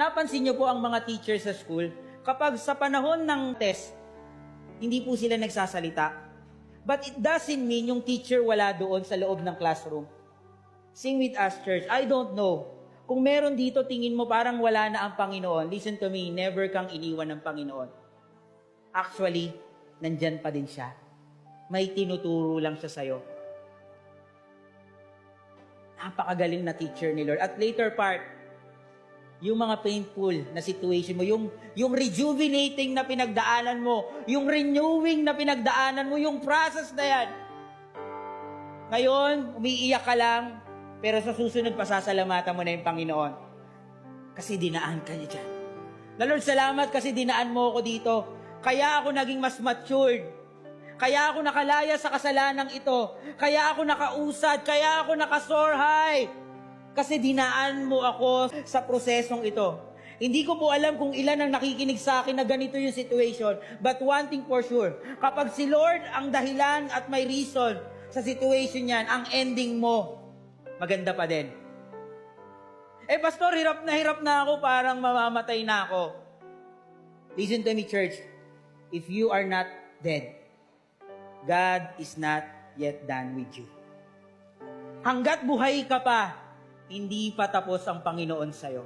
Napansin niyo po ang mga teachers sa school, kapag sa panahon ng test, hindi po sila nagsasalita. But it doesn't mean yung teacher wala doon sa loob ng classroom. Sing with us, church. I don't know. Kung meron dito, tingin mo parang wala na ang Panginoon. Listen to me, never kang iniwan ng Panginoon. Actually, nandyan pa din siya. May tinuturo lang siya sa'yo. Napakagaling na teacher ni Lord. At later part, yung mga painful na situation mo, yung, yung rejuvenating na pinagdaanan mo, yung renewing na pinagdaanan mo, yung process na yan. Ngayon, umiiyak ka lang, pero sa susunod, pasasalamatan mo na yung Panginoon. Kasi dinaan ka niya dyan. Na Lord, salamat kasi dinaan mo ako dito. Kaya ako naging mas matured. Kaya ako nakalaya sa kasalanang ito. Kaya ako nakausad. Kaya ako nakasore high. Kasi dinaan mo ako sa prosesong ito. Hindi ko po alam kung ilan ang nakikinig sa akin na ganito yung situation. But one thing for sure, kapag si Lord ang dahilan at may reason sa situation yan, ang ending mo, maganda pa din. Eh, pastor, hirap na hirap na ako, parang mamamatay na ako. Listen to me, church. If you are not dead, God is not yet done with you. Hanggat buhay ka pa, hindi pa tapos ang Panginoon sa'yo.